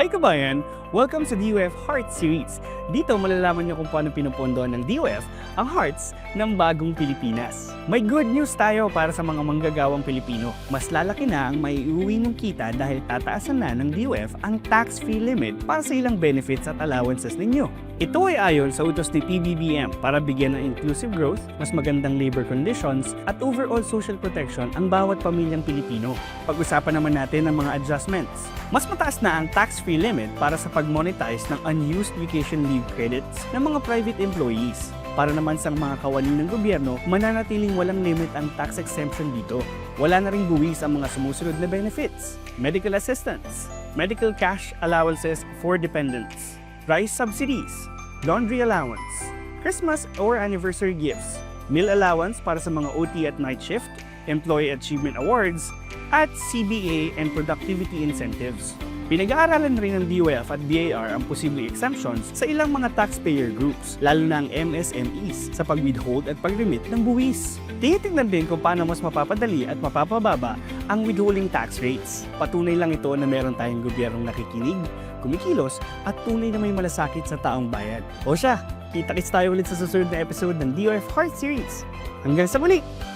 Hi kabayan! Welcome sa DOF Heart Series. Dito malalaman niyo kung paano pinupondo ng DOF ang hearts ng bagong Pilipinas. May good news tayo para sa mga manggagawang Pilipino. Mas lalaki na ang maiuwi ng kita dahil tataasan na ng DOF ang tax-free limit para sa ilang benefits at allowances ninyo. Ito ay ayon sa utos ni PBBM para bigyan ng inclusive growth, mas magandang labor conditions, at overall social protection ang bawat pamilyang Pilipino. Pag-usapan naman natin ang mga adjustments. Mas mataas na ang tax-free limit para sa pag-monetize ng unused vacation leave credits ng mga private employees. Para naman sa mga kawani ng gobyerno, mananatiling walang limit ang tax exemption dito. Wala na ring buwis ang mga sumusunod na benefits. Medical assistance, medical cash allowances for dependents, rice subsidies, laundry allowance, Christmas or anniversary gifts, meal allowance para sa mga OT at night shift, employee achievement awards, at CBA and productivity incentives. Pinag-aaralan rin ng DOF at BAR ang posibleng exemptions sa ilang mga taxpayer groups, lalo na ang MSMEs, sa pag-withhold at pag-remit ng buwis. Tinitingnan din kung paano mas mapapadali at mapapababa ang withholding tax rates. Patunay lang ito na meron tayong gobyernong nakikinig, kumikilos, at tunay na may malasakit sa taong bayan. O siya, kita-kits tayo ulit sa susunod na episode ng DOF Heart Series. Hanggang sa muli!